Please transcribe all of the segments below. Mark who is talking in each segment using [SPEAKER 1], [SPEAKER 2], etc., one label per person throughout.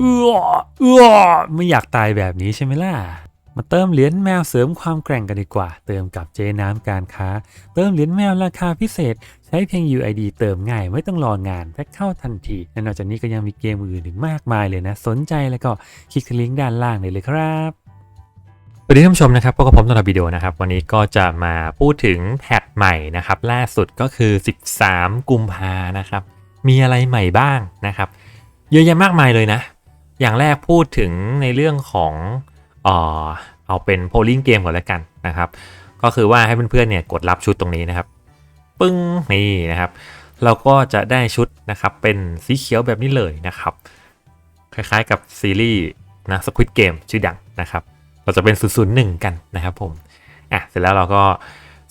[SPEAKER 1] เอื้อเอื้อไม่อยากตายแบบนี้ใช่ไหมล่ะ มาเติมเหรียญแมวเสริมความแกร่งกันดีกว่า เติมกับเจน้ำการค้า เติมเหรียญแมวราคาพิเศษ ใช้เพียง UID เติมง่ายไม่ต้องรองานแพ็คเข้าทันทีและนอกจากนี้ก็ยังมีเกมอื่นอีกมากมายเลยนะ สนใจแล้วก็คลิกลิงก์ด้านล่างได้เลยครับสวัสดีท่านผู้ชมนะครับพบกับผมตอนวิดีโอนะครับ วันนี้ก็จะมาพูดถึงแพทใหม่นะครับ ล่าสุดก็คือ 13 กุมภานะครับ มีอะไรใหม่บ้างนะครับ เยอะแยะมากมายเลยนะ อย่างแรกพูดถึงในเรื่องของเออเอาเป็น polling game ก่อนแล้วกันนะครับ ก็คือว่าให้เพื่อนๆเนี่ยกดรับชุดตรงนี้นะครับ ปึ้งนี่นะครับ เราก็จะได้ชุดนะครับเป็นสีเขียวแบบนี้เลยนะครับ คล้ายๆกับซีรีส์นะ Squid Game ชื่อดังนะครับ เราจะเป็น001กันนะครับผมอะเสร็จแล้วเราก็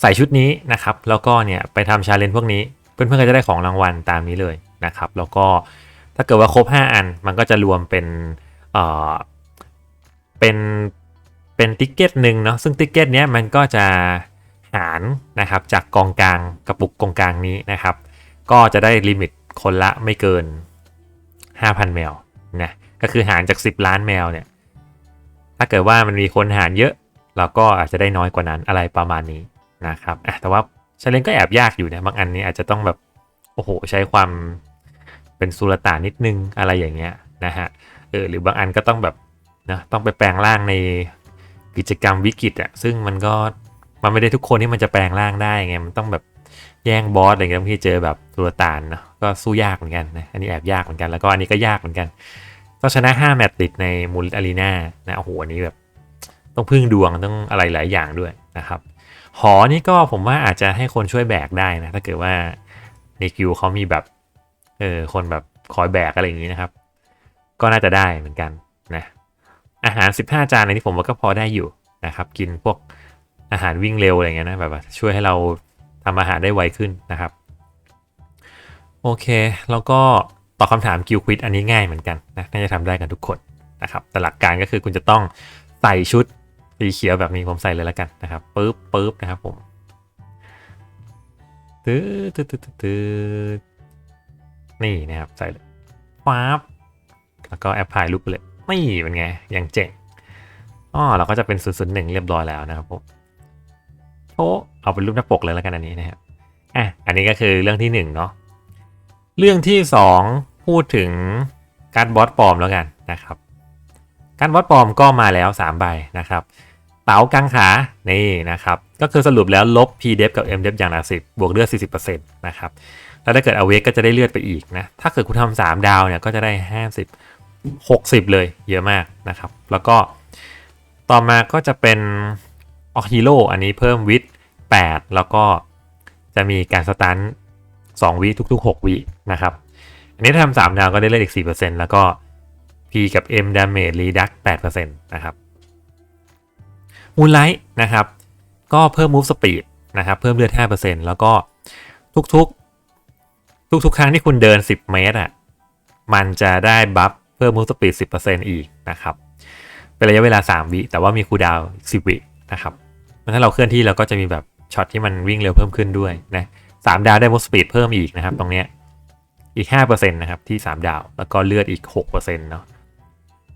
[SPEAKER 1] ใส่ชุดนี้นะครับ แล้วก็เนี่ยไปทำชาเลนจ์พวกนี้ เพื่อนๆก็จะได้ของรางวัลตามนี้เลยนะครับ แล้วก็ ถ้าเกิดว่าครบ 5 อันมันก็จะรวมเป็นเอ่อเป็นเป็นติ๊กเก็ตหนึ่งเนาะซึ่งติ๊กเก็ตเนี้ยมันก็จะหารนะครับจากกองกลางกระปุกกองกลางนี้นะครับ ก็จะได้ลิมิตคนละไม่เกิน 5,000 แมวนะก็คือหารจาก 10 ล้านแมวเนี่ยถ้าเกิดว่ามันมีคนหารเยอะเราก็อาจจะได้น้อยกว่านั้นอะไรประมาณนี้นะครับแต่ว่าชาเลนก็แอบยากอยู่นะบางอันนี้อาจจะต้องแบบโอ้โหใช้ความ เป็นสุลต่านนิดนึงอะไรอย่างเงี้ยนะฮะเออหรือบางอันก็ต้องแบบนะต้องไปแปลงร่างในกิจกรรมวิกฤตอะซึ่งมันก็มันไม่ได้ทุกคนที่มันจะแปลงร่างได้ไงมันต้องแบบแย่งบอสอะไรเงี้ยบางทีเจอแบบสุลต่านนะก็สู้ยากเหมือนกันนะอันนี้แอบยากเหมือนกันแล้วก็อันนี้ก็ยากเหมือนกันต้องชนะ 5 แมตช์ติดในมูลอารีนานะโอ้โหอันนี้แบบต้องพึ่งดวงต้องอะไรหลายอย่างด้วยนะครับหอนี่ก็ผมว่าอาจจะให้คนช่วยแบกได้นะถ้าเกิดว่าในคิวเขามีแบบ เออคนแบบคอยแบกอะไรอย่างนี้นะครับ ก็น่าจะได้เหมือนกันนะอาหาร 15 จานในที่ผมว่าก็พอได้อยู่นะครับ กินพวกอาหารวิ่งเร็วอะไรเงี้ยนะแบบว่าช่วยให้เราทำอาหารได้ไวขึ้นนะครับ โอเค แล้วก็ตอบคำถามกิลควิดอันนี้ง่ายเหมือนกันนะน่าจะทำได้กันทุกคนนะครับแต่หลักการก็คือคุณจะต้องใส่ชุดสีเขียวแบบนี้ผมใส่เลยแล้วกันนะครับปึ๊บปึ๊บนะครับผมตืดตืดตืดตืด นี่นะครับใส่เลยปั๊บแล้วก็แอปพลายรูปเลยนี่เป็นไงยังเจ๋งอ๋อเราก็จะเป็น0 0 1เรียบร้อยแล้วนะครับผมโอ้เอาเป็นรูปหน้าปกเลยแล้วกันอันนี้นะครับอะอันนี้ก็คือเรื่องที่1เนาะเรื่องที่2พูดถึงการบอสปลอมแล้วกันนะครับ การบอสปลอมก็มาแล้ว3ใบนะครับเต๋ากังขานี่นะครับ ก็คือสรุปแล้วลบ p d e f กับ m d e f อย่างละ10บวกเลือด40%นะครับ แล้วถ้าเกิดเอาเวกก็จะได้เลือดไปอีกนะ ถ้าเกิดคุณทำ3ดาวเนี่ยก็จะได้ 50 60 เลยเยอะมากนะครับ แล้วก็ต่อมาก็จะเป็นออกฮีโร่อันนี้เพิ่มวิท8แล้วก็จะมีการสตัน2วิทุก ๆ 6 วินะครับ อันนี้ถ้าทำ3ดาวก็ได้เลือดอีก 4%แล้วก็ P กับ M damage reduct 8%นะครับมูลไลท์นะครับ ก็เพิ่ม move speed นะครับ เพิ่มเลือด 5%แล้วก็ทุกๆ ทุกๆ ครั้งที่คุณเดิน 10 เมตรอะมันจะได้บัฟเพิ่ม move speed 10%อีกนะครับ เป็นระยะเวลา 3 วิแต่ว่ามีคูดาว10 วินะครับถ้าเราเคลื่อนที่เราก็จะมีแบบช็อตที่มันวิ่งเร็วเพิ่มขึ้นด้วยนะสามดาวได้มูสปีดเพิ่มอีกนะครับ ตรงเนี้ยอีก 5%นะครับที่ 3 ดาว แล้วก็เลือดอีก 6%เนาะ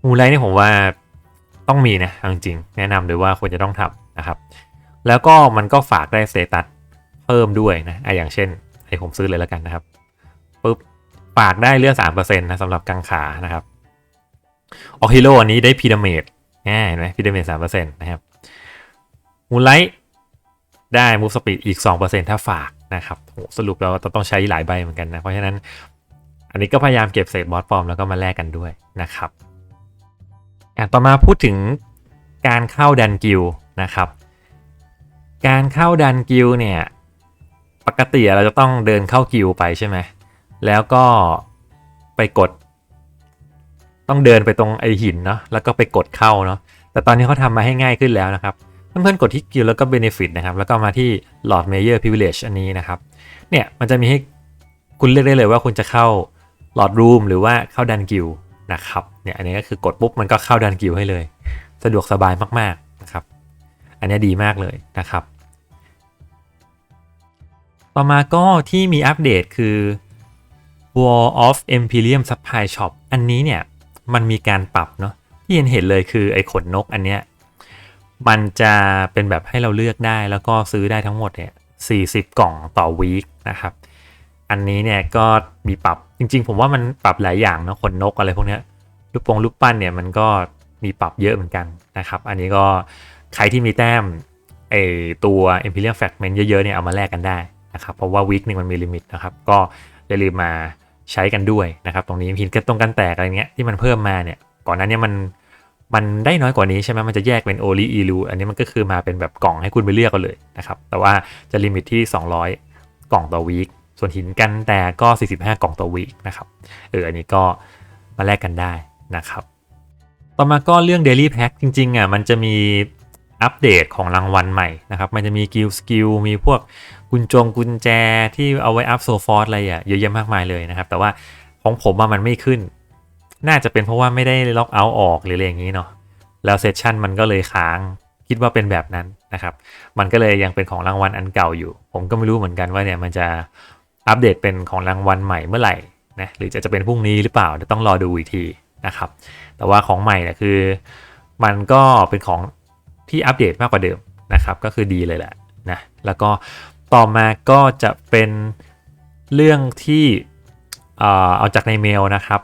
[SPEAKER 1] มูไลท์นี่ผมว่าต้องมีนะจริงๆแนะนำเลยว่าควรจะต้องทำนะครับ แล้วก็มันก็ฝากได้สเตตัสเพิ่มด้วยนะไออย่างเช่นให้ผมซื้อเลยแล้วกันนะครับ ฝากได้เลือด3%นะสำหรับกังขานะครับออกฮิโร่อันนี้ได้พีดาเมจง่ายไหมพีเดาเมจ3%นะครับมูไลท์ได้มูฟสปีดอีก2%ถ้าฝากนะครับสรุปเราต้องใช้หลายใบเหมือนกันนะ เพราะฉะนั้น อันนี้ก็พยายามเก็บเศษบอสฟอร์มแล้วก็มาแลกกันด้วยนะครับอะต่อมาพูดถึงการเข้าดันกิลนะครับ การเข้าดันกิลเนี่ย ปกติเราจะต้องเดินเข้ากิลไปใช่ไหม แล้วก็ไปกด ต้องเดินไปตรงไอหินเนาะแล้วก็ไปกดเข้าเนาะแต่ตอนนี้เขาทำมาให้ง่ายขึ้นแล้วนะครับ เพื่อนๆกดที่กิลแล้วก็ Benefit นะครับ แล้วก็มาที่ Lord Mayor Privilege อันนี้นะครับ เนี่ยมันจะมีให้คุณเลือกได้เลยว่าคุณจะเข้า Lord Room หรือว่าเข้าดันกิลนะครับ เนี่ยอันนี้ก็คือกดปุ๊บมันก็เข้าดันกิลให้เลย สะดวกสบายมากๆนะครับ อันนี้ดีมากเลยนะครับ ต่อมาก็ที่มีอัปเดตคือ Wall of Imperium Supply Shop อันนี้เนี่ยมันมีการปรับเนาะที่เห็นเห็นเลยคือไอ้ขนนกอันเนี้ยมันจะเป็นแบบให้เราเลือกได้แล้วก็ซื้อได้ทั้งหมดเนี่ย40 กล่องต่อวีคนะครับ อันนี้เนี่ยก็มีปรับจริงๆ ผมว่ามันปรับหลายอย่างเนาะขนนกอะไรพวกเนี้ยลูกปงลูกปั้นเนี่ยมันก็มีปรับเยอะเหมือนกันนะครับ อันนี้ก็ใครที่มีแต้มไอตัว Imperial Fragment เยอะๆเนี่ยเอามาแลกกันได้นะครับ เพราะว่าวีคหนึ่งมันมีลิมิตนะครับ ก็อย่าลืมมา ใช้กันด้วยนะครับตรงนี้หินกระตรงกันแตกอะไรเงี้ยที่มันเพิ่มมาเนี่ยก่อนหน้านี้มันมันได้น้อยกว่านี้ใช่ไหมมันจะแยกเป็นโอลิอีลูอันนี้มันก็คือมาเป็นแบบกล่องให้คุณไปเลือกกันเลยนะครับแต่ว่าจะลิมิตที่ 200 กล่องต่อวีคส่วนหินกันแต่ก็ 45 กล่องต่อวีคนะครับเอออันนี้ก็มาแลกกันได้นะครับต่อมาก็เรื่อง Daily Pack จริงๆอะมันจะมีอัปเดตของรางวัลใหม่นะครับ มันจะมีกิลสกิลมีพวก กุญจงกุญแจที่เอาไว้อัพโซฟอร์อะไรอะเยอะแยะมากมายเลยนะครับ แต่ว่าของผมมันไม่ขึ้น น่าจะเป็นเพราะว่าไม่ได้ล็อกเอาท์ออกหรืออะไรอย่างนี้เนาะแล้วเซสชันมันก็เลยค้างคิดว่าเป็นแบบนั้นนะครับ มันก็เลยยังเป็นของรางวัลอันเก่าอยู่ ผมก็ไม่รู้เหมือนกันว่าเนี่ยมันจะอัปเดตเป็นของรางวัลใหม่เมื่อไหร่นะหรือจะจะเป็นพรุ่งนี้หรือเปล่าเดี๋ยวต้องรอดูอีกทีนะครับ แต่ว่าของใหม่เนี่ยคือ มันก็เป็นของที่อัปเดตมากกว่าเดิมนะครับ ก็คือดีเลยแหละนะแล้วก็ ต่อมาก็จะเป็นเรื่องที่เอ่อเอาจากในเมลนะครับ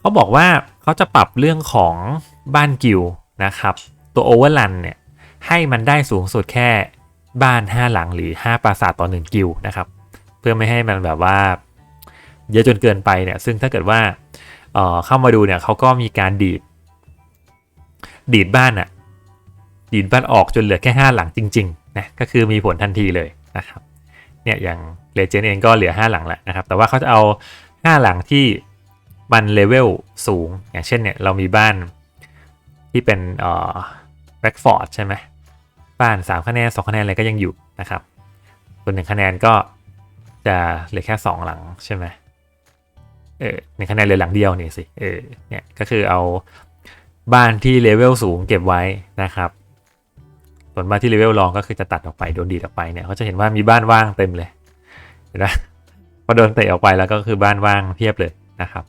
[SPEAKER 1] เขาบอกว่าเขาจะปรับเรื่องของบ้านกิลนะครับ ตัวโอเวอร์ลันเนี่ยให้มันได้สูงสุดแค่บ้าน 5 หลังหรือ 5 ปราสาทต่อ 1 กิลนะครับ เพื่อไม่ให้มันแบบว่าเยอะจนเกินไปเนี่ย ซึ่งถ้าเกิดว่าเอ่อเข้ามาดูเนี่ยเขาก็มีการดีด ดีดบ้านอะดีดบ้านออกจนเหลือแค่ 5 หลังจริงๆนะก็คือมีผลทันทีเลย นะครับเนี่ยอย่างเลเจนเองก็เหลือ 5 หลังแหละนะครับแต่ว่าเขาจะเอา 5 หลังที่มันเลเวลสูง อย่างเช่นเนี่ยเรามีบ้านที่เป็นเอ่อแบ็กฟอร์ดใช่ไหมบ้าน 3 คะแนน 2 คะแนนอะไรก็ยังอยู่นะครับส่วนหนึ่งคะแนนก็จะเหลือแค่ 2 หลังใช่ไหมเออในคะแนนเหลือหลังเดียวนี่สิเออเนี่ยก็คือเอาบ้านที่เลเวลสูงเก็บไว้นะครับ ส่วนบ้านที่เลเวลรองก็คือจะตัดออกไปโดนดีดออกไปเนี่ยเขาจะเห็นว่ามีบ้านว่างเต็มเลยเห็นไหมพอโดนเตะออกไปแล้วก็คือบ้านว่างเพียบเลยนะครับ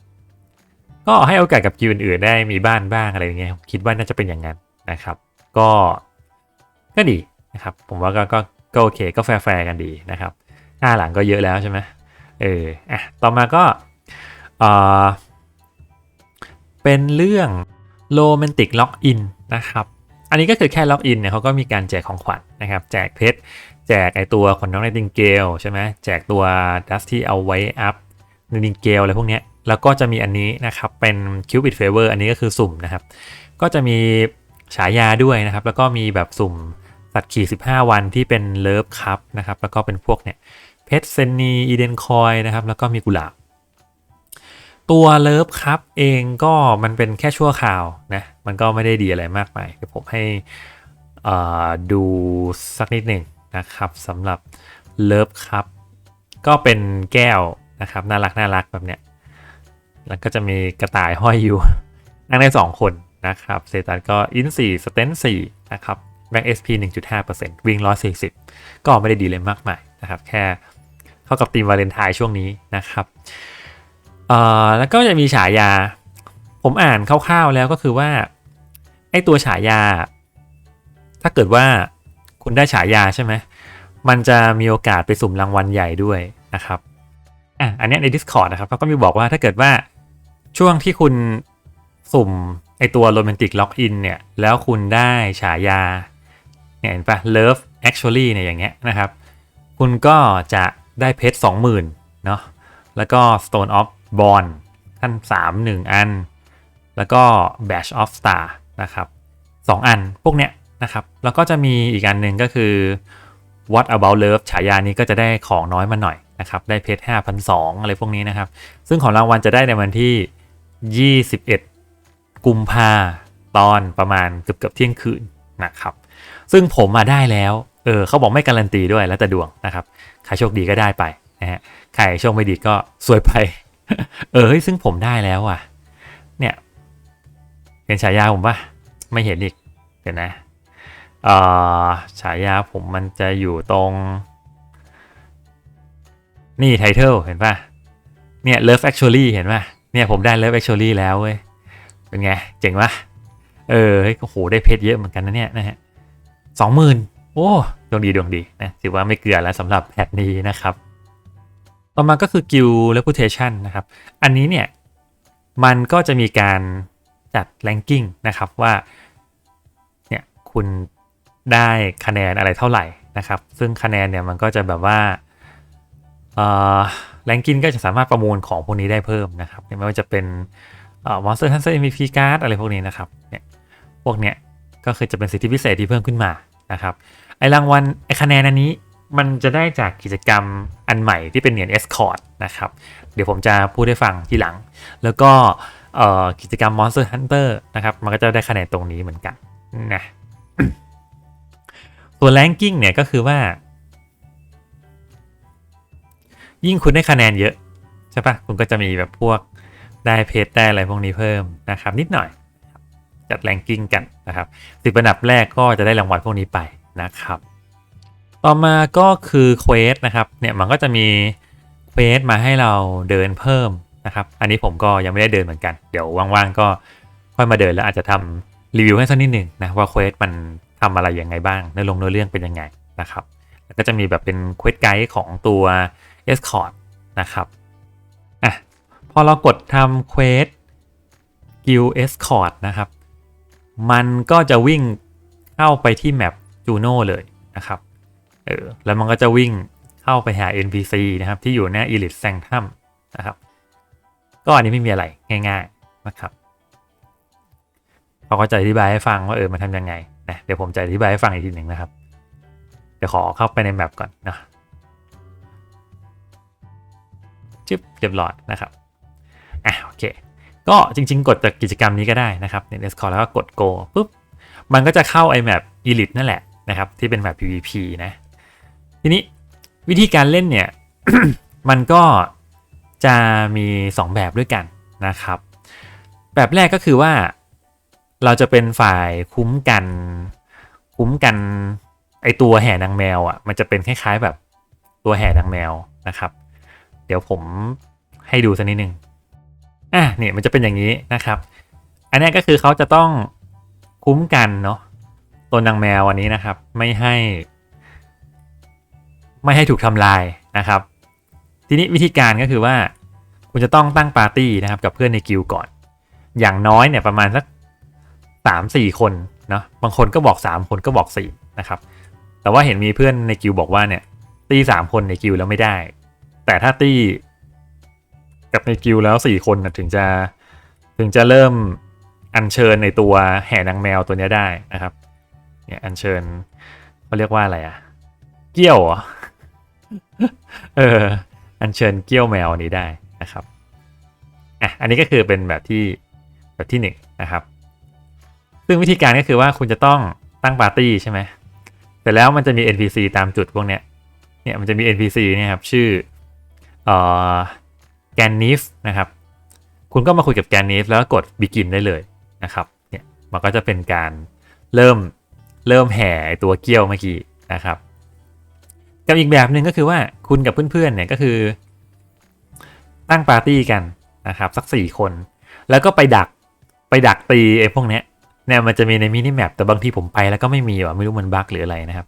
[SPEAKER 1] ก็ให้โอกาสกับกิวอื่นๆได้มีบ้านบ้างอะไรอย่างเงี้ยคิดว่าน่าจะเป็นอย่างนั้นนะครับ ก็ก็ดีนะครับ ผมว่าก็ก็ก็โอเคก็แฟร์ๆกันดีนะครับหน้าหลังก็เยอะแล้วใช่ไหมเอออะต่อมาก็เออเป็นเรื่องโรแมนติกล็อกอินนะครับ นนี้ก็คือแค่ล็อกอินเนี่ยเขาก็มีการแจกของขวัญนนะครับ แจกเพชรแจกไอตัวของน้องไนติงเกลใช่ไหมแจกตัวดัสที่เอาไว้อัพไนติงเกลอะไรพวกเนี้ยแล้วก็จะมีอันนี้นะครับ เป็นคิวบิ t เฟเวอร์อันนี้ก็คือสุ่มนะครับ ก็จะมีฉายาด้วยนะครับ แล้วก็มีแบบสุ่มสัตว์ขี่ 15 วันที่เป็นเลิฟคัพนะครับ แล้วก็เป็นพวกเนี่ยเพชรเซนนีอีเดนคอยนะครับ แล้วก็มีกุหลาบ ตัวเลิฟครับเองก็มันเป็นแค่ชั่วคราวนะ มันก็ไม่ได้ดีอะไรมากมายเดี๋ยวผมให้ดูสักนิดหนึ่งนะครับสำหรับเลิฟครับก็เป็นแก้วนะครับน่ารักน่ารักแบบเนี้ยแล้วก็จะมีกระต่ายห้อยอยู่ นั่งได้ 2 คนนะครับเซตันก็อิน4สเตน4นะครับแบ็กเอสพี1.5%วิ่ง140ก็ไม่ได้ดีเลยมากมายนะครับ แค่เข้ากับทีมวาเลนไทน์ช่วงนี้นะครับ เอ่อแล้วก็จะมีฉายา ผมอ่านคร่าวๆแล้วก็คือว่าไอตัวฉายา ถ้าเกิดว่าคุณได้ฉายาใช่ไหมมันจะมีโอกาสไปสุ่มรางวัลใหญ่ด้วยนะครับอะอันนี้ใน Discord นะครับเขาก็มีบอกว่าถ้าเกิดว่าช่วงที่คุณสุ่มไอตัวโรแมนติกล็อกอินเนี่ย แล้วคุณได้ฉายาเนี่ยเห็นปะ Love Actually เนี่ยอย่างเงี้ยนะครับ คุณก็จะได้เพชร20,000เนาะแล้วก็ Stone of Bond ท่าน3 1 อัน แล้วก็ Bash of Star นะครับ2อันพวกเนี้ยนะครับ แล้วก็จะมีอีกอันหนึ่งก็คือ What About Love ฉายานี้ก็จะได้ของน้อยมาหน่อยนะครับ ได้เพชร5,200อะไรพวกนี้นะครับ ซึ่งของรางวัลจะได้ในวันที่ 21 กุมภาตอนประมาณเกือบเกือบเที่ยงคืนนะครับ ซึ่งผมมาได้แล้ว เออเขาบอกไม่การันตีด้วยแล้วแต่ดวงนะครับ ใครโชคดีก็ได้ไปนะฮะ ใครโชคไม่ดีก็สวยไป เออเฮ้ยซึ่งผมได้แล้วอะ เนี่ยเห็นฉายาผมปะไม่เห็นอีกเดี๋ยวนะเอ่อฉายาผมมันจะอยู่ตรง นี่ไทเทลเห็นปะเนี่ย Love Actually เห็นปะเนี่ยผมได้ Love Actually แล้วเว้ยเป็นไง เจ๋งปะเออเฮ้ยโอ้โหได้เพชรเยอะเหมือนกันนะเนี่ยนะฮะสองหมื่นโอ้ดวงดีดวงดีนะถือว่าไม่เกลือแล้วสำหรับแพทนี้นะครับ ต่อมาก็คือ Guild Reputation นะครับ อันนี้เนี่ย มันก็จะมีการจัด ranking นะครับว่า เนี่ย คุณได้คะแนนอะไรเท่าไหร่นะครับ ซึ่งคะแนนเนี่ยมันก็จะแบบว่าเอ่อ ranking ก็จะสามารถประมูลของพวกนี้ได้เพิ่มนะครับ ไม่ว่าจะเป็นเอ่อ Monster Hunter MVP card อะไรพวกนี้นะครับ เนี่ย พวกเนี้ยก็คือจะเป็นสิทธิพิเศษที่เพิ่มขึ้นมานะครับ ไอรางวัลไอคะแนนอันนี้ มันจะได้จากกิจกรรมอันใหม่ที่เป็นเหรียญ Escort นะครับ เดี๋ยวผมจะพูดให้ฟังทีหลัง แล้วก็กิจกรรม Monster Hunter นะครับ มันก็จะได้คะแนนตรงนี้เหมือนกันนะส่วน ranking เนี่ยก็คือว่า ยิ่งคุณได้คะแนนเยอะ ใช่ปะคุณก็จะมีแบบพวกได้เพจได้อะไรพวกนี้เพิ่มนะครับ นิดหน่อยจัดแรงกิ้งกันนะครับสิบอันดับแรกก็จะได้รางวัลพวกนี้ไปนะครับ ต่อมาก็คือเควสนะครับเนี่ยมันก็จะมีเควสมาให้เราเดินเพิ่มนะครับอันนี้ผมก็ยังไม่ได้เดินเหมือนกัน เดี๋ยวว่างๆก็ค่อยมาเดินแล้วอาจจะทำรีวิวให้สักนิดหนึ่งนะว่าเควสมันทำอะไรยังไงบ้างเนื้อลงเนื้อเรื่องเป็นยังไงนะครับแล้วก็จะมีแบบเป็นเควสไกด์ของตัว Escort นะครับอะพอเรากดทำเควส Guild Escort นะครับ มันก็จะวิ่งเข้าไปที่แมปจูโน่เลยนะครับ เออแล้วมันก็จะวิ่งเข้าไปหา NPC นะครับ ที่อยู่หน้า Elite Sanctum นะครับ ก็อันนี้ไม่มีอะไรง่าย ๆนะครับเขาก็จะอธิบายให้ฟังว่าเออมันทำยังไงนะเดี๋ยวผมจะอธิบายให้ฟังอีกทีหนึ่งนะครับ เดี๋ยวขอเข้าไปในแมปก่อนนะจึ๊บเรียบร้อยนะครับอะโอเค ก็จริง ๆ กดจากกิจกรรมนี้ก็ได้นะครับใน Discord แล้วก็กด Go ปุ๊บมันก็จะเข้าไอแมป Elite นั่นแหละนะครับ ที่เป็นแมป PVP นะ ทีนี้วิธีการเล่นเนี่ย มันก็จะมี 2 แบบด้วยกันนะครับ แบบแรกก็คือว่าเราจะเป็นฝ่ายคุ้มกัน คุ้มกันไอตัวแห่นางแมวอะ่ะมันจะเป็นคล้ายๆแบบตัวแห่นางแมวนะครับ เดี๋ยวผมให้ดูสักนิดนึงอะเนี่ยมันจะเป็นอย่างนี้นะครับ อันนี้ก็คือเขาจะต้องคุ้มกันเนาะตัวนางแมวอันนี้นะครับ ไม่ให้ ไม่ให้ถูกทำลายนะครับ ทีนี้วิธีการก็คือว่า คุณจะต้องตั้งปาร์ตี้นะครับกับเพื่อนในกิลก่อน อย่างน้อยเนี่ยประมาณสักสามสี่คนเนาะบางคนก็บอกสามคนก็บอกสี่นะครับ แต่ว่าเห็นมีเพื่อนในกิลบอกว่าเนี่ย ตีสามคนในกิลแล้วไม่ได้ แต่ถ้าตีกับในกิลแล้วสี่คนนะถึงจะถึงจะเริ่มอัญเชิญในตัวแห่นางแมวตัวนี้ได้นะครับ เนี่ยอัญเชิญเขาเรียกว่าอะไรอะเกี้ยวเหรอ เออ อัญเชิญเกี้ยวแมวอันนี้ได้นะครับ อะ อันนี้ก็คือเป็นแบบที่แบบที่หนึ่งนะครับ ซึ่งวิธีการก็คือว่าคุณจะต้องตั้งปาร์ตี้ใช่ไหมแต่แล้วมันจะมี NPC ตามจุดพวกเนี้ย เนี่ยมันจะมี NPC เนี่ยครับชื่อเอ่อแกนนิฟนะครับ คุณก็มาคุยกับแกนนิฟแล้วก็กด begin ได้เลยนะครับ เนี่ย มันก็จะเป็นการเริ่มเริ่มแห่ตัวเกี้ยวเมื่อกี้นะครับ กับอีกแบบหนึ่งก็คือว่าคุณกับเพื่อนๆเนี่ยก็คือ ตั้งปาร์ตี้กันนะครับสักสี่คน แล้วก็ไปดักไปดักตีไอ้พวกเนี้ยเนี่ยมันจะมีในมินิแมปแต่บางทีผมไปแล้วก็ไม่มีว่ะไม่รู้มันบั๊กหรืออะไรนะครับ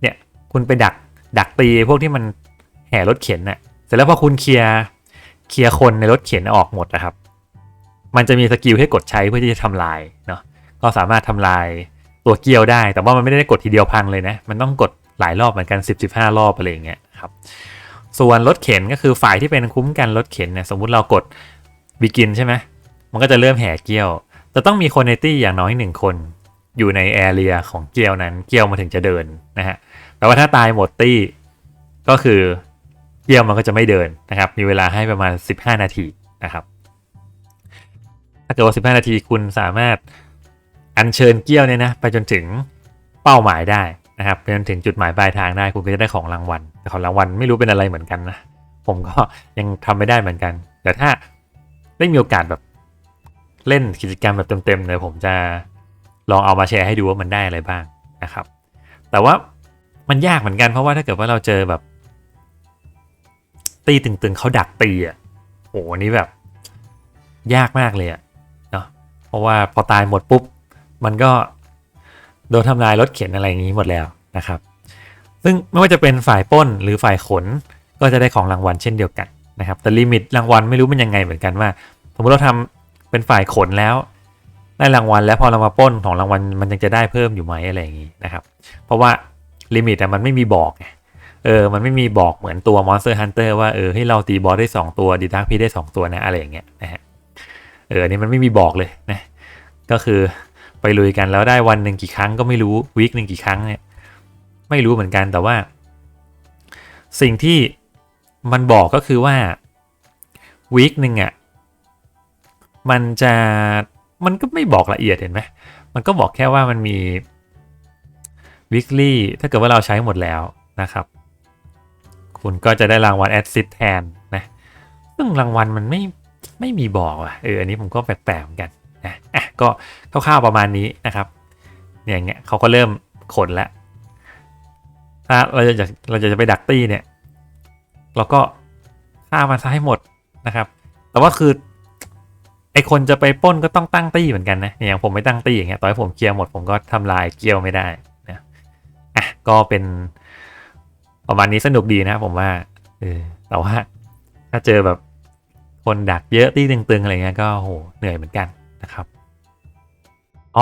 [SPEAKER 1] เนี่ยคุณไปดักดักตีพวกที่มันแห่รถเข็นน่ะเสร็จแล้วพอคุณเคลียร์เคลียร์คนในรถเข็นออกหมดนะครับ มันจะมีสกิลให้กดใช้เพื่อที่จะทำลายเนาะก็สามารถทำลายตัวเกียวได้ แต่ว่ามันไม่ได้กดทีเดียวพังเลยนะ มันต้องกด หลายรอบเหมือนกัน 10 15 รอบอะไรอย่างเงี้ยครับส่วนรถเข็นก็คือฝ่ายที่เป็นคุ้มกันรถเข็นเนี่ยสมมุติเรากดบิกินใช่ไหมมันก็จะเริ่มแห่เกี้ยวจะต้องมีคนในตี้อย่างน้อยหนึ่งคน อยู่ในแอเรียของเกี้ยวนั้นเกี้ยวมาถึงจะเดินนะฮะแต่ว่าถ้าตายหมดตี้ก็คือเกี้ยวมันก็จะไม่เดินนะครับ มีเวลาให้ประมาณ 15 นาทีนะครับ ถ้าเกิดว่า 15 นาทีคุณสามารถอัญเชิญเกี้ยวเนี่ยนะไปจนถึงเป้าหมายได้ นะครับไปจนถึงจุดหมายปลายทางได้คุณก็จะได้ของรางวัล แต่ของรางวัลไม่รู้เป็นอะไรเหมือนกันนะผมก็ยังทำไม่ได้เหมือนกัน แต่ถ้าได้มีโอกาสแบบเล่นกิจกรรมแบบเต็มๆเลยผมจะลองเอามาแชร์ให้ดูว่ามันได้อะไรบ้างนะครับ แต่ว่ามันยากเหมือนกันเพราะว่าถ้าเกิดว่าเราเจอแบบ ตีตึงๆเขาดักตีอะโหอันนี้แบบ ยากมากเลยอะเนาะเพราะว่าพอตายหมดปุ๊บ มันก็ โดนทำลายรถเข็นอะไรอย่างนี้หมดแล้วนะครับ ซึ่งไม่ว่าจะเป็นฝ่ายป้นหรือฝ่ายขนก็จะได้ของรางวัลเช่นเดียวกันนะครับแต่ลิมิตรางวัลไม่รู้มันยังไงเหมือนกันว่า สมมติเราทำเป็นฝ่ายขนแล้ว ได้รางวัลแล้วพอเรามาป้นของรางวัลมันยังจะได้เพิ่มอยู่ไหมอะไรอย่างนี้นะครับ เพราะว่าลิมิตอะมันไม่มีบอกไงเออมันไม่มีบอกเหมือนตัว Monster Hunter ว่าเออให้เราตีบอสได้ 2 ตัวดีดักพีได้ 2 ตัวนะอะไรอย่างเงี้ยนะฮะเออนนี้มันไม่มีบอกเลยนะก็คือ ไปลุยกันแล้วได้วันหนึ่งกี่ครั้งก็ไม่รู้วีคหนึ่งกี่ครั้งเนี่ยไม่รู้เหมือนกันแต่ว่า สิ่งที่มันบอกก็คือว่าวีคหนึ่งอะมันจะมันก็ไม่บอกละเอียดเห็นไหมมันก็บอกแค่ว่ามันมี weekly ถ้าเกิดว่าเราใช้หมดแล้วนะครับ คุณก็จะได้รางวัล a d s i t แทนนะซึ่งรางวัลมันไม่ไม่มีบอกอะเอออันนี้ผมก็แปลกๆเหมือนกัน ก็คร่าวๆประมาณนี้นะครับเนี่ยอย่างเงี้ยเขาก็เริ่มขนแล้วถ้าเราจะเราจะไปดักตี้เนี่ย เราก็ฆ่ามันซะให้หมดนะครับ แต่ว่าคือไอคนจะไปป้นก็ต้องตั้งตี้เหมือนกันนะอย่างผมไม่ตั้งตี้อย่างเงี้ยต่อให้ผมเคลียร์หมดผมก็ทำลายเกลียวไม่ได้นะอะก็เป็นประมาณนี้สนุกดีนะผมว่าเออแต่ว่าถ้าเจอแบบคนดักเยอะตี้ตึงๆอะไรเงี้ยก็โหเหนื่อยเหมือนกันนะครับ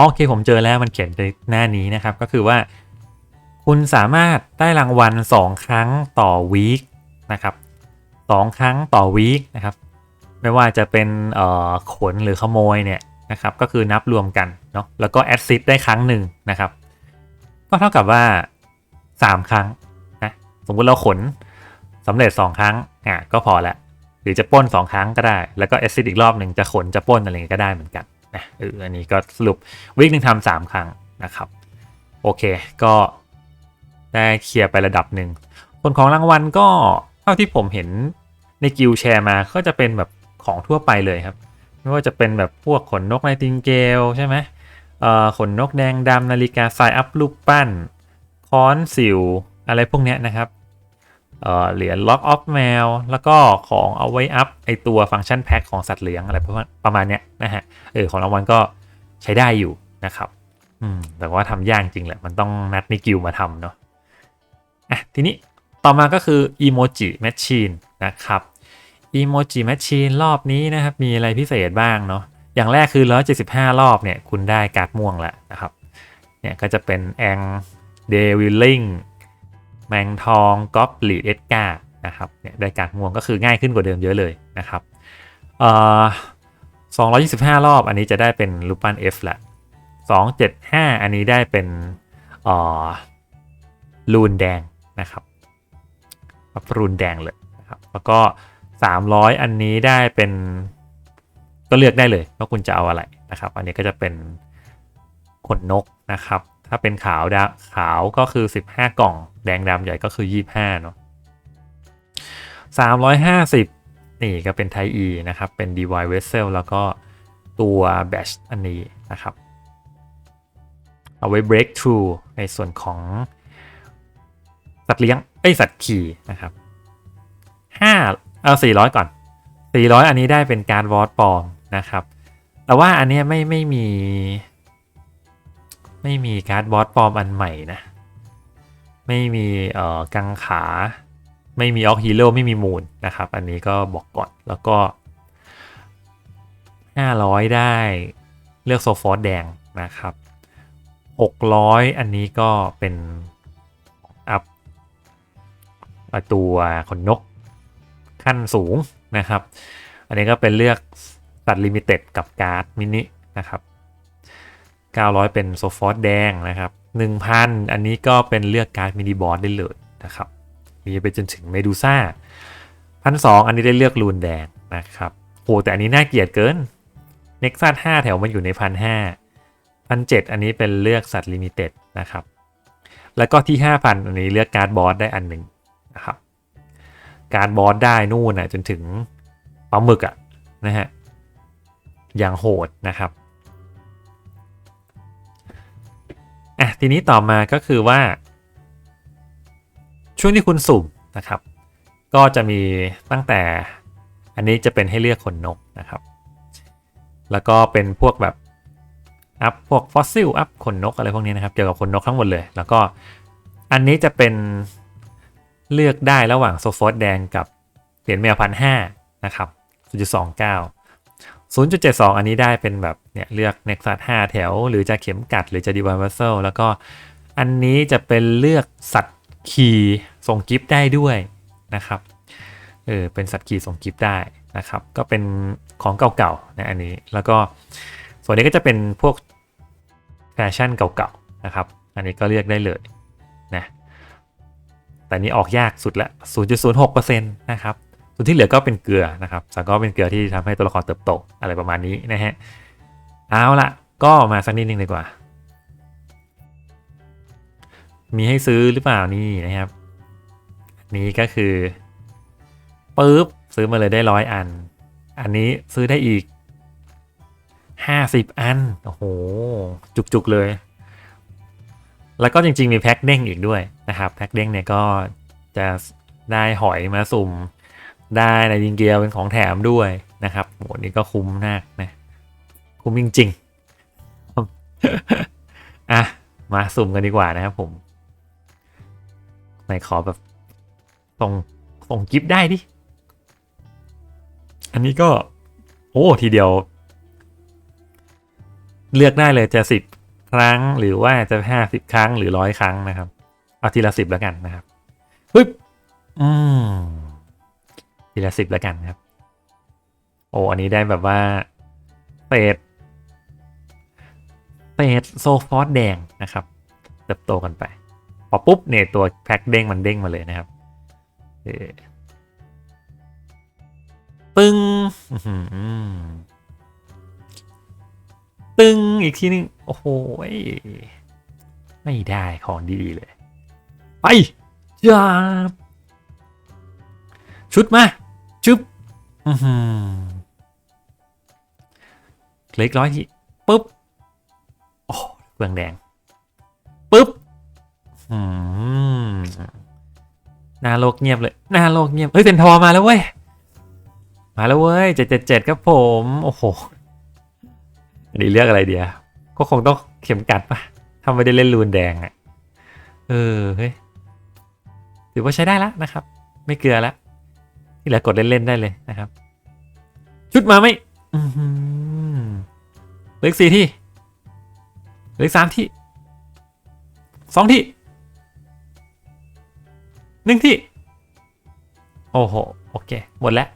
[SPEAKER 1] โอเคผมเจอแล้วมันเขียนในหน้านี้นะครับ ก็คือว่าคุณสามารถได้รางวัล 2 ครั้งต่อวีคนะครับ2ครั้งต่อวีคนะครับ ไม่ว่าจะเป็นขนหรือขโมยเนี่ยนะครับ ก็คือนับรวมกันเนาะแล้วก็แอดซิดได้ครั้งหนึ่งนะครับ ก็เท่ากับว่า 3 ครั้งนะสมมุติเราขนสำเร็จ 2 ครั้งอะก็พอละหรือจะป้น 2 ครั้งก็ได้ แล้วก็แอดซิดอีกรอบหนึ่งจะขนจะป้นอะไรเงี้ยก็ได้เหมือนกัน นะเอออันนี้ก็สรุปวีคหนึ่งทำสามครั้งนะครับ โอเคก็ได้เคลียร์ไประดับหนึ่งส่วนของรางวัลก็เท่าที่ผมเห็นในกิลแชร์มาก็จะเป็นแบบของทั่วไปเลยครับ ไม่ว่าจะเป็นแบบพวกขนนกไนติงเกลใช่ไหมเอ่อขนนกแดงดำนาฬิกาไซอัพรูปปั้น ค้อนสิวอะไรพวกเนี้ยนะครับ เหรียญล็อกออฟแมวแล้วก็ของเอาไว้อัพไอตัวฟังก์ชันแพ็คของสัตว์เลี้ยงอะไรประมาณเนี้ยนะฮะเออของรางวัลก็ใช้ได้อยู่นะครับอืมแต่ว่าทำยากจริงแหละ มันต้องนัดในกิลมาทำเนาะอะทีนี้ต่อมาก็คือ Emoji Machine นะครับ Emoji Machine รอบนี้นะครับ มีอะไรพิเศษบ้างเนาะอย่างแรกคือ 175 รอบเนี่ย คุณได้การ์ดม่วงแล้วนะครับเนี่ยก็จะเป็นแองเดวิลลิง แมงทองก๊อปลีดเอ็ดกานะครับเนี่ยได้การ์ดม่วงก็คือง่ายขึ้นกว่าเดิมเยอะเลยนะครับเอ่อ225 รอบอันนี้จะได้เป็นรูปปั้น F ละ 275 อันนี้ได้เป็นเอ่อลูนแดงนะครับรูนแดงเลยนะครับแล้วก็ 300 อันนี้ได้เป็นก็เลือกได้เลยว่าคุณจะเอาอะไรนะครับ อันนี้ก็จะเป็นขนนกนะครับ ถ้าเป็นขาวดำขาวก็คือ 15 กล่อง แดงดำใหญ่ก็คือ 25เนาะ350 นี่ก็เป็นไทอีนะครับ เป็น DY Vessel แล้วก็ตัว Batch อันนี้นะครับ เอาไว้ breakthrough ในส่วนของ สัตว์เลี้ยงไอสัตว์ขี่นะครับห้าเอาสี่ร้อยก่อนสี่ร้อยอันนี้ได้เป็นการวอตปลอมนะครับ แต่ว่าอันนี้ไม่ไม่มี ไม่มีการ์ดบอสปลอมอันใหม่นะ ไม่มีเอ่อกังขา ไม่มีออกฮีโร่ไม่มีมูลนะครับ อันนี้ก็บอกก่อนแล้วก็ 500 ได้เลือกโซฟอร์แดงนะครับ 600 อันนี้ก็เป็นอัพตัวขนนกขั้นสูงนะครับ อันนี้ก็เป็นเลือกตัดลิมิเต็ดกับการ์ดมินินะครับ 900 เป็นโซฟอร์แดงนะครับ 1,000 อันนี้ก็เป็นเลือกการ์ดมินิบอสได้เลยนะครับมีไปจนถึงเมดูซ่าพันสอันนี้ได้เลือกรูนแดงนะครับโหแต่อันนี้น่าเกลียดเกินเน็กซัส5แถวมันอยู่ในพันห้าพันเอันนี้เป็นเลือกสัตว์ลิมิเต็ดนะครับ แล้วก็ที่ 5,000 อันนี้เลือกการ์ดบอสได้อันหนึ่งนะครับการบอสได้นู่นนะจนถึงปลาหมึกอะนะฮะอย่างโหดนะครับ อะทีนี้ต่อมาก็คือว่า ช่วงที่คุณสุ่มนะครับ ก็จะมีตั้งแต่อันนี้จะเป็นให้เลือกขนนกนะครับ แล้วก็เป็นพวกแบบอัพพวกฟอสซิลอัพขนนกอะไรพวกนี้นะครับเกี่ยวกับขนนกทั้งหมดเลย แล้วก็อันนี้จะเป็นเลือกได้ระหว่างโซฟอสแดงกับเหรียญแมวพันห้านะครับ0.29 0.72 อันนี้ได้เป็นแบบเนี่ยเลือก Nexus 5 แถว หรือจะเข็มกัดหรือจะ Divine Vessel แล้วก็อันนี้จะเป็นเลือกสัตว์ขี่ส่งกิฟต์ได้ด้วยนะครับเออเป็นสัตว์ขี่ส่งกิฟต์ได้นะครับ ก็เป็นของเก่าๆนะอันนี้แล้วก็ส่วนนี้ก็จะเป็นพวกแฟชั่นเก่าๆนะครับ อันนี้ก็เลือกได้เลยนะแต่นี้ออกยากสุดละ 0.06%นะครับ ส่วนที่เหลือก็เป็นเกลือนะครับแต่ก็เป็นเกลือที่ทำให้ตัวละครเติบโตอะไรประมาณนี้นะฮะเอาละก็มาสักนิดนึงดีกว่า มีให้ซื้อหรือเปล่านี่นะครับ นี้ก็คือปุ๊บซื้อมาเลยได้ร้อยอัน อันนี้ซื้อได้อีก50อันโอ้โห จุกๆเลย แล้วก็จริงๆมีแพ็คเด้งอีกด้วยนะครับ แพ็คเด้งเนี่ยก็จะได้หอยมาสุ่ม ได้ในยิงเกียวเป็นของแถมด้วยนะครับโหนี่ก็คุ้มมากนะ คุ้มจริงๆอะมาสุ่มกันดีกว่านะครับผมไหนขอแบบส่งส่งกิฟต์ได้ดิ อันนี้ก็ โอ้ ทีเดียว เลือกได้เลยจะสิบครั้งหรือว่าจะห้าสิบครั้งหรือร้อยครั้งนะครับ เอาทีละสิบแล้วกันนะครับปึ๊บอืม ทีละสิบแล้วกันครับ โอ้ อันนี้ได้แบบว่าเศษเศษโซฟอสแดงนะครับ เติบโตกันไป พอปุ๊บเนี่ยตัวแพ็คเด้งมันเด้งมาเลยนะครับเออปึ้งอื้อหือตึงอีกทีนึง โอ้โหไม่ได้ของดีๆเลย ไปจ้าชุดมา อือหือเล็กร้อยทีปุ๊บ โอ้เปลืองแดงปุ๊บอืมหน้าโลกเงียบเลย หน้าโลกเงียบ เฮ้ยเป็นทอมาแล้วเว้ย มาแล้วเว้ยเจ็ดเจ็ดเจ็ดครับผม โอ้โหอันนี้เลือกอะไรเดียก็คงต้องเข็มกัดปะถ้าไม่ได้เล่นรูนแดงอะเออ เฮ้ย ถือว่าใช้ได้แล้วนะครับ ไม่เกลือแล้ว ที่เหลือกดเล่น ๆ ได้เลยนะครับ ชุดมาไหมเหลือสี่ที่เหลือสามที่สองที่หนึ่งที่ โอ้โห โอเค หมดแล้ว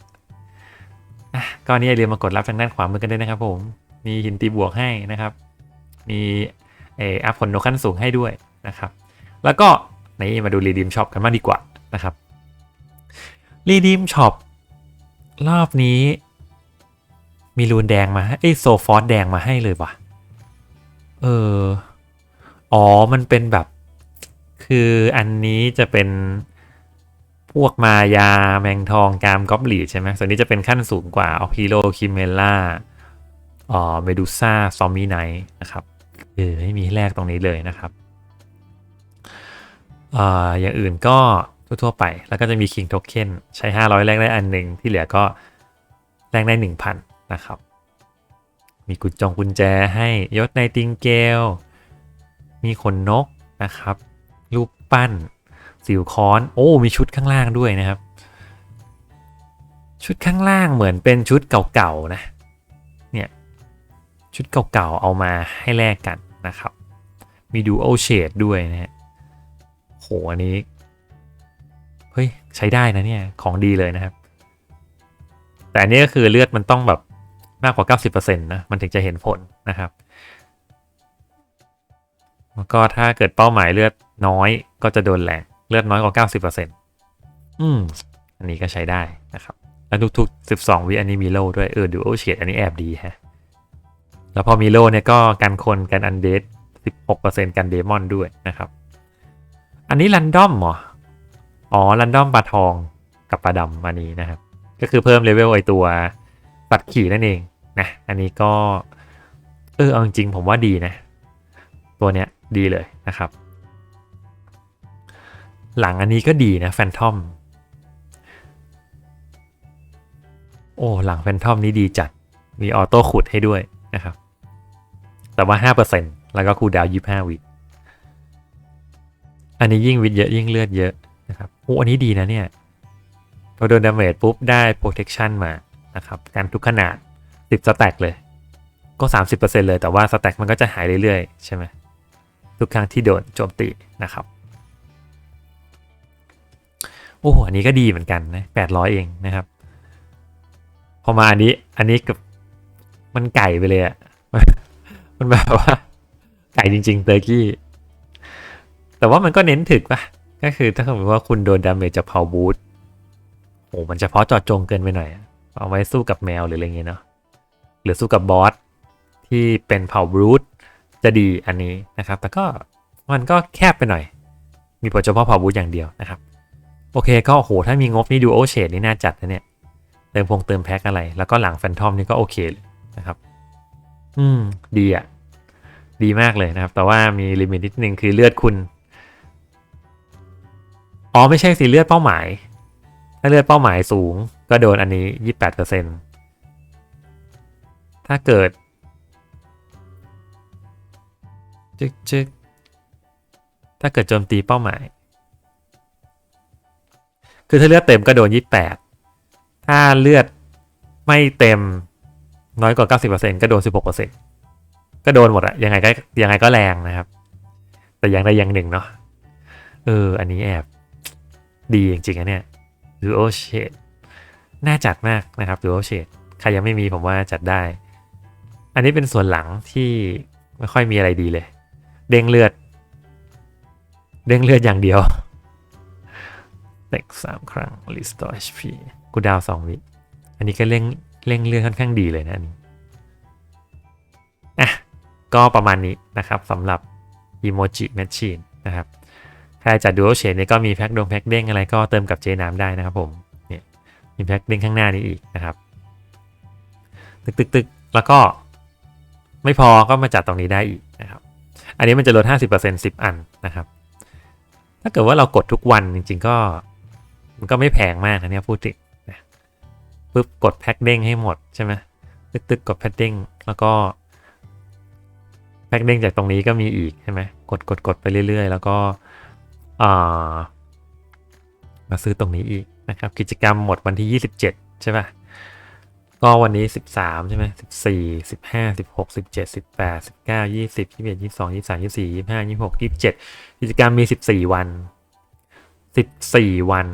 [SPEAKER 1] ก็นี่อย่าลืมมากดรับทางด้านขวามือกันด้วยนะครับผม มีหินตีบวกให้นะครับ มีเอออัพผลโนขั้นสูงให้ด้วยนะครับ แล้วก็นี่มาดูรีดีมช็อปกันมากดีกว่านะครับ รีดีมช็อปรอบนี้ มีรูนแดงมาให้ไอโซฟอสแดงมาให้เลยว่ะ เออ อ๋อ มันเป็นแบบ คืออันนี้จะเป็นพวกมายาแมงทองกามกอบลีดใช่ไหมส่วนนี้จะเป็นขั้นสูงกว่าออพีโลคิเมล่าอ๋อเมดูซ่าซอมมี่ไนท์นะครับเออไม่มีให้แลกตรงนี้เลยนะครับอ่าอย่างอื่นก็ ทั่วๆไป แล้วก็จะมี King Token ใช้ 500 แลกได้อันหนึ่งที่เหลือก็แลกได้ 1,000 นะครับ มีกุญจงกุญแจให้ยศในติงเกล มีขนนกนะครับ รูปปั้น สิวค้อน โอ้ มีชุดข้างล่างด้วยนะครับ ชุดข้างล่างเหมือนเป็นชุดเก่าๆนะ เนี่ย ชุดเก่าๆเอามาให้แลกกันนะครับ มีดูโอเชดด้วยนะฮะโหอันนี้ เฮ้ยใช้ได้นะเนี่ยของดีเลยนะครับ แต่อันนี้ก็คือเลือดมันต้องแบบมากกว่า 90%นะมันถึงจะเห็นผลนะครับแล้วก็ถ้าเกิดเป้าหมายเลือดน้อยก็จะโดนแรงเลือดน้อยกว่า 90%อืมอันนี้ก็ใช้ได้นะครับแล้วทุกๆ 12 วิอันนี้มีโล่ด้วยเออดูโอเชดอันนี้แอบดีฮะแล้วพอมีโล่เนี่ยก็กันคนกันอันเดด16%กันเดมอนด้วยนะครับ อันนี้รันดอมเหรอ อ๋อรันดอมปลาทองกับปลาดำอันนี้นะครับ ก็คือเพิ่มเลเวลไอตัวตัดขี่นั่นเองนะอันนี้ก็ เออเอาจริงผมว่าดีนะ ตัวเนี้ยดีเลยนะครับ หลังอันนี้ก็ดีนะแฟนทอมโอ้หลังแฟนทอมนี้ดีจัด มีออโต้ขุดให้ด้วยนะครับ แต่ว่า 5%แล้วก็คูดาว 25 วิอันนี้ยิ่งวิทเยอะยิ่งเลือดเยอะ นะครับโอ้อันนี้ดีนะเนี่ยพอโดนดาเมจปุ๊บได้ protection มานะครับการทุกขนาด 10สแต็กเลย ก็ 30%เลยแต่ว่าสแต็กมันก็จะหายเรื่อยๆ ใช่ไหมทุกครั้งที่โดนโจมตีนะครับ โอ้โห อันนี้ก็ดีเหมือนกันนะ800 เองนะครับ พอมาอันนี้อันนี้กับมันไก่ไปเลยอะมันแบบว่า ไก่จริง ๆ เตอร์กี้ แต่ว่ามันก็เน้นถึกปะ ก็คือถ้าสมมติว่าคุณโดนดาเมจจากเผาบูทโอ้มันเฉพาะเจอดจงเกินไปหน่อย เอาไว้สู้กับแมวหรืออะไรเงี้ยเนาะหรือสู้กับบอสที่เป็นเผาบรูทจะดีอันนี้นะครับ แต่ก็มันก็แคบไปหน่อย มีผลเฉพาะเผาบรูทอย่างเดียวนะครับ โอเคก็โอ้โหถ้ามีงบนี่ดูโอเชดนี่น่าจัดนะเนี่ยเติมพงเติมแพ็คอะไร แล้วก็หลังแฟนทอมนี่ก็โอเคเนะครับ อืม ดีอะ ดีมากเลยนะครับ แต่ว่ามีลิมิตนิดนึงคือเลือดคุณ อ๋อไม่ใช่สิเลือดเป้าหมาย ถ้าเลือดเป้าหมายสูง ก็โดนอันนี้ 28%ถ้าเกิดจึกจึกถ้าเกิดโจมตีเป้าหมาย คือถ้าเลือดเต็มก็โดน 28 ถ้าเลือดไม่เต็มน้อยกว่า 90%ก็โดน 16%ก็โดนหมดอะยังไงก็ยังไงก็แรงนะครับ แต่อย่างใดอย่างหนึ่งเนาะเออ อันนี้แอบ ดีจริงๆอะเนี่ย Dual Shade น่าจัดมากนะครับ Dual Shade ใครยังไม่มีผมว่าจัดได้ อันนี้เป็นส่วนหลังที่ไม่ค่อยมีอะไรดีเลย เด้งเลือด เด้งเลือดอย่างเดียวเด็กสามครั้ง Restore HP กูดาวสองวิ อันนี้ก็เร่งเร่งเลือดค่อนข้างดีเลยนะอันนี้อะก็ประมาณนี้นะครับสำหรับ Emoji Machine นะครับ ใครจัด Dual Shade เนี่ยก็มีแพ็คดงแพ็คเด้งอะไรก็เติมกับเจน้ำได้นะครับผมเนี่ยมีแพ็คเด้งข้างหน้านี้อีกนะครับ ตึกตึกตึกแล้วก็ไม่พอก็มาจัดตรงนี้ได้อีกนะครับ อันนี้มันจะลด 50% 10 อันนะครับ ถ้าเกิดว่าเรากดทุกวันจริง ๆ ก็มันก็ไม่แพงมากนะเนี่ยพูดถึงนะปุ๊บกดแพ็คเด้งให้หมดใช่ไหมตึกตึกกดแพ็คเด้งแล้วก็แพ็คเด้งจากตรงนี้ก็มีอีกใช่ไหมกดกดกดไปเรื่อย ๆ แล้วก็ มาซื้อตรงนี้อีกนะครับ กิจกรรมหมดวันที่ 27 ใช่ป่ะก็วันนี้ 13 ใช่ไหม14 15 16 17 18 19 20 21 22 23 24 25 26 27กิจกรรมมี14วัน14วัน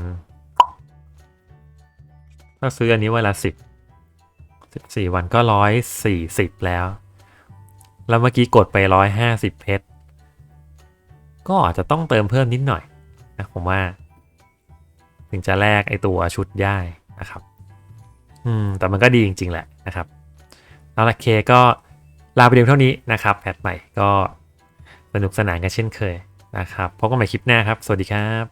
[SPEAKER 1] ถ้าซื้ออันนี้เวลา10 14วันก็140แล้ว แล้วเมื่อกี้กดไป150เพชร ก็อาจจะต้องเติมเพิ่มนิดหน่อยนะผมว่า ถึงจะแลกไอตัวชุดย่ายนะครับ อืม แต่มันก็ดีจริง ๆ แหละนะครับเอาละเคก็ลาไปเดียวเท่านี้นะครับแพทใหม่ก็สนุกสนานกันเช่นเคยนะครับพบกันใหม่คลิปหน้าครับ สวัสดีครับ